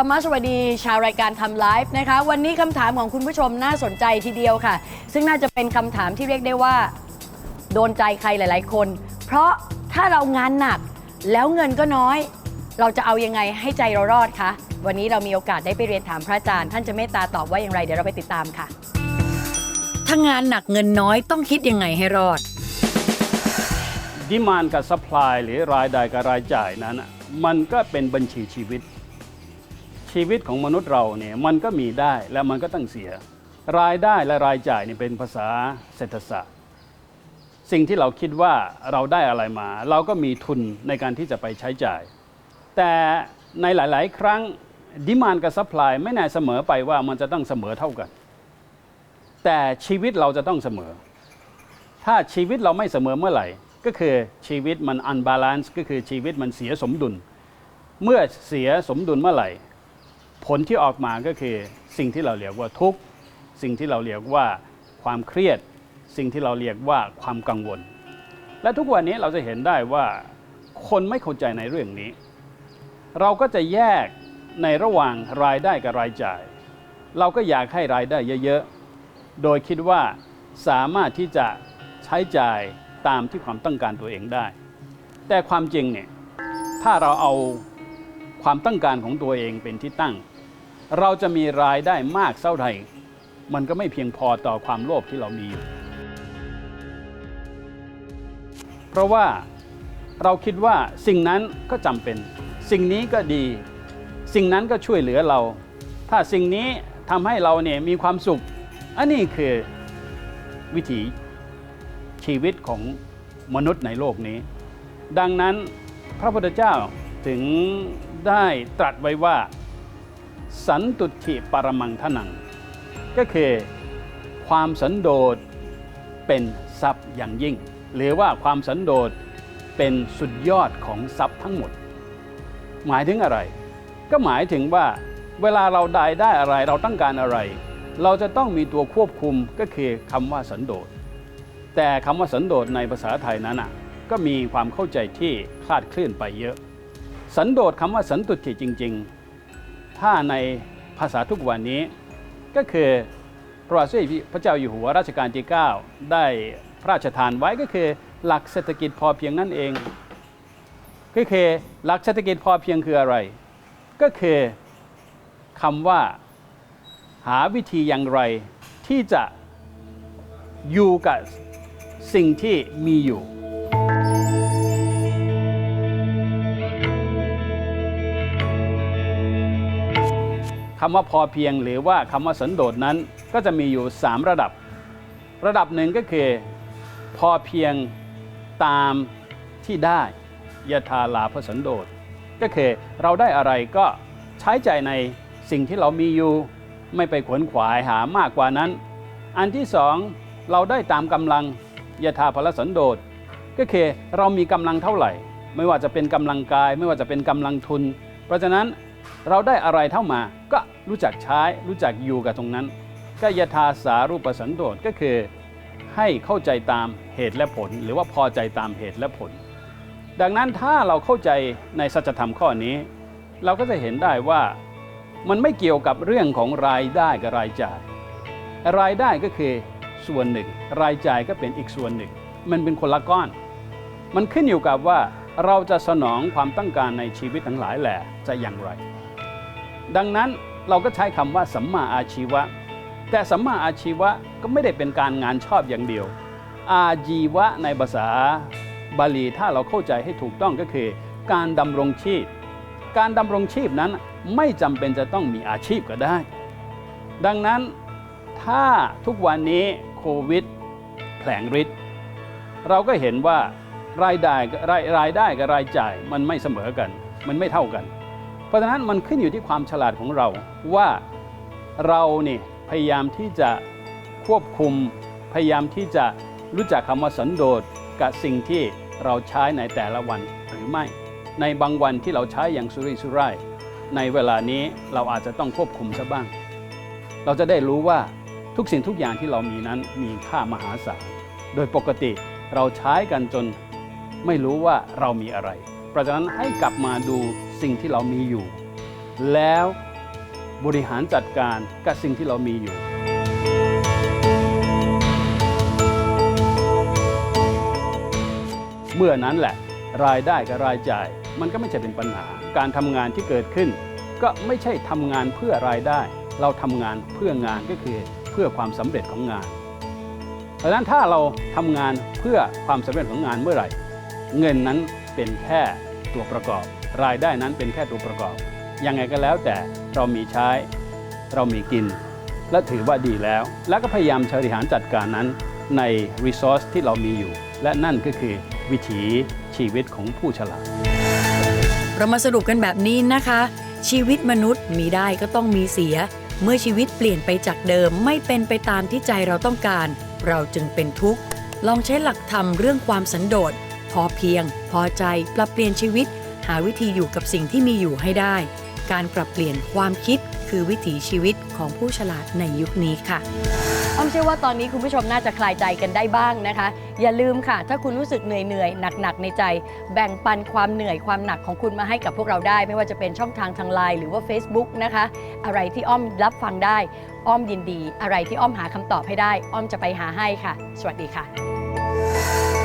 รรมะสวัสดีชาวรายการทำไลฟ์นะคะ วันนี้คำถามของคุณผู้ชมน่าสนใจทีเดียวค่ะ ซึ่งน่าจะเป็นคำถามที่เรียกได้ว่า โดนใจใครหลาย ๆ คน เพราะถ้าเรางานหนักแล้วเงินก็น้อย เราจะเอายังไงให้ใจเรารอดคะวันนี้เรามีโอกาสได้ไปเรียนถามพระอาจารย์ ท่านจะเมตตาตอบว่าอย่างไร เดี๋ยวเราไปติดตามค่ะ ถ้างานหนักเงินน้อยต้องคิดยังไงให้รอดดิมานกับซัพพลายหรือรายได้กับรายจ่ายนั้นน่ะมันก็เป็นบัญชีชีวิต ชีวิตของมนุษย์เราเนี่ยมันก็มีได้และมันก็ต้องเสีย รายได้และรายจ่ายเนี่ยเป็นภาษาเศรษฐศาสตร์ สิ่งที่เราคิดว่าเราได้อะไรมา เราก็มีทุนในการที่จะไปใช้จ่าย แต่ในหลาย ๆ ครั้งดิมานกับซัพพลายไม่แน่เสมอไปว่ามันจะต้องเสมอเท่ากัน แต่ชีวิตเราจะต้องเสมอ ถ้าชีวิตเราไม่เสมอเมื่อไหร่ ก็คือชีวิตมันอันบาลานซ์ก็คือชีวิตมันเสียสมดุล เมื่อเสียสมดุลเมื่อไหร่ ผลที่ออกมาก็คือสิ่งที่เราเรียกว่าทุกข์ สิ่งที่เราเรียกว่าความเครียด สิ่งที่เราเรียกว่าความกังวล และทุกวันนี้เราจะเห็นได้ว่าคนไม่เข้าใจในเรื่องนี้ เราก็จะแยกในระหว่างรายได้กับรายจ่าย เราก็อยากให้รายได้เยอะๆ โดยคิดว่าสามารถที่จะใช้จ่ายตามที่ความต้องการตัวเองได้ แต่ความจริงเนี่ยถ้าเราเอาความต้องการของตัวเองเป็นที่ตั้ง เราจะมีรายได้มากเท่าไหร่มันก็ไม่เพียงพอต่อความโลภที่เรามีอยู่ เพราะว่าเราคิดว่าสิ่งนั้นก็จำเป็น สิ่งนี้ก็ดี สิ่งนั้นก็ช่วยเหลือเรา ถ้าสิ่งนี้ทำให้เราเนี่ยมีความสุข อันนี้คือวิถีชีวิตของมนุษย์ในโลกนี้ ดังนั้นพระพุทธเจ้าถึงได้ตรัสไว้ว่า สันตุถิปรมังทนัง ก็คือความสันโดษเป็นทรัพย์อย่างยิ่ง หรือว่าความสันโดษเป็นสุดยอดของทรัพย์ทั้งหมด หมายถึงอะไร ก็หมายถึงว่าเวลาเราได้ได้อะไรเราต้องการอะไร เราจะต้องมีตัวควบคุมก็คือคำว่าสันโดษแต่คำว่าสันโดษในภาษาไทยนั้นก็มีความเข้าใจที่คลาดเคลื่อนไปเยอะ สันโดษคำว่าสันตุติจริง ๆ ถ้าในภาษาทุกวันนี้ ก็คือพระบาทสมเด็จพระเจ้าอยู่หัวรัชกาลที่ 9 ได้พระราชทานไว้ก็คือหลักเศรษฐกิจพอเพียงนั่นเอง ก็คือหลักเศรษฐกิจพอเพียงคืออะไร ก็คือคำว่าหาวิธีอย่างไรที่จะอยู่กับสิ่งที่มีอยู่ คำว่าพอเพียงหรือว่าคำว่าสันโดษนั้นก็จะมีอยู่ 3 ระดับ ระดับหนึ่งก็คือ พอเพียงตามที่ได้ยถาลาภสันโดษก็คือเราได้อะไรก็ใช้ใจในสิ่งที่เรามีอยู่ไม่ไปขวนขวายหามากกว่านั้น อันที่สองเราได้ตามกำลังยถาภลสันโดษก็คือเรามีกำลังเท่าไหร่ ไม่ว่าจะเป็นกำลังกาย ไม่ว่าจะเป็นกำลังทุน เพราะฉะนั้นเราได้อะไรเท่ามาก็ รู้จักใช้ รู้จักอยู่กับตรงนั้นก็ยถาสารูปสันโดษก็คือให้เข้าใจตามเหตุและผล หรือว่าพอใจตามเหตุและผล ดังนั้นถ้าเราเข้าใจในสัจธรรมข้อนี้ เราก็จะเห็นได้ว่ามันไม่เกี่ยวกับเรื่องของรายได้กับรายจ่าย รายได้ก็คือส่วนหนึ่ง รายจ่ายก็เป็นอีกส่วนหนึ่ง มันเป็นคนละก้อน มันขึ้นอยู่กับว่าเราจะสนองความต้องการในชีวิตทั้งหลายแหละจะอย่างไร ดังนั้น เราก็ใช้คำว่าสัมมาอาชีวะ แต่สัมมาอาชีวะก็ไม่ได้เป็นการงานชอบอย่างเดียว อาจีวะในภาษาบาลีถ้าเราเข้าใจให้ถูกต้องก็คือ การดำรงชีพ การดำรงชีพนั้นไม่จำเป็นจะต้องมีอาชีพก็ได้ ดังนั้นถ้าทุกวันนี้โควิดแผลงฤทธิ์เราก็เห็นว่ารายได้กับรายรายได้กับรายจ่ายมันไม่เสมอกัน มันไม่เท่ากัน เพราะฉะนั้นมันขึ้นอยู่ที่ความฉลาดของเราว่าเรานี่พยายามที่จะควบคุม พยายามที่จะรู้จักคำว่าสันโดษกับสิ่งที่เราใช้ในแต่ละวันหรือไม่ ในบางวันที่เราใช้อย่างสุรุ่ยสุร่ายในเวลานี้เราอาจจะต้องควบคุมซะบ้าง เราจะได้รู้ว่าทุกสิ่งทุกอย่างที่เรามีนั้นมีค่ามหาศาลโดยปกติเราใช้กันจนไม่รู้ว่าเรามีอะไร เพราะฉะนั้นให้กลับมาดู สิ่งที่เรามีอยู่ แล้วบริหารจัดการกับสิ่งที่เรามีอยู่ เมื่อนั้นแหละรายได้กับรายจ่ายมันก็ไม่ใช่เป็นปัญหา การทำงานที่เกิดขึ้น ก็ไม่ใช่ทำงานเพื่อรายได้ เราทำงานเพื่องานก็คือเพื่อความสำเร็จของงานเพราะฉะนั้นถ้าเราทำงานเพื่อความสำเร็จของงานเมื่อไหร่ เงินนั้นเป็นแค่ตัวประกอบ รายได้นั้นเป็นแค่ตัวประกอบ ยังไงก็แล้วแต่เรามีใช้ เรามีกิน และถือว่าดีแล้ว แล้วก็พยายามบริหารจัดการนั้นใน resource ที่เรามีอยู่ และนั่นก็คือวิถีชีวิตของผู้ฉลาด เรามาสรุปกันแบบนี้นะคะ ชีวิตมนุษย์มีได้ก็ต้องมีเสีย เมื่อชีวิตเปลี่ยนไปจากเดิมไม่เป็นไปตามที่ใจเราต้องการ เราจึงเป็นทุกข์ลองใช้หลักธรรมเรื่องความสันโดษพอเพียง พอใจปรับเปลี่ยนชีวิตาวิธีอยู่กับสิ่งที่มีอยู่ให้ได้ การปรับเปลี่ยนความคิดคือวิถีชีวิตของผู้ฉลาดในยุคนี้ค่ะอ้อมเชื่อว่าตอนนี้คุณผู้ชมน่าจะคลายใจกันได้บ้างนะคะ อย่าลืมค่ะ ถ้าคุณรู้สึกเหนื่อยเหนื่อยหนักหนักๆในใจ แบ่งปันความเหนื่อยความหนักของคุณมาให้กับพวกเราได้ ไม่ว่าจะเป็นช่องทางทางไลน์หรือว่า Facebook นะคะ อะไรที่อ้อมรับฟังได้ อ้อมยินดี อะไรที่อ้อมหาคำตอบให้ได้ อ้อมจะไปหาให้ค่ะ สวัสดีค่ะ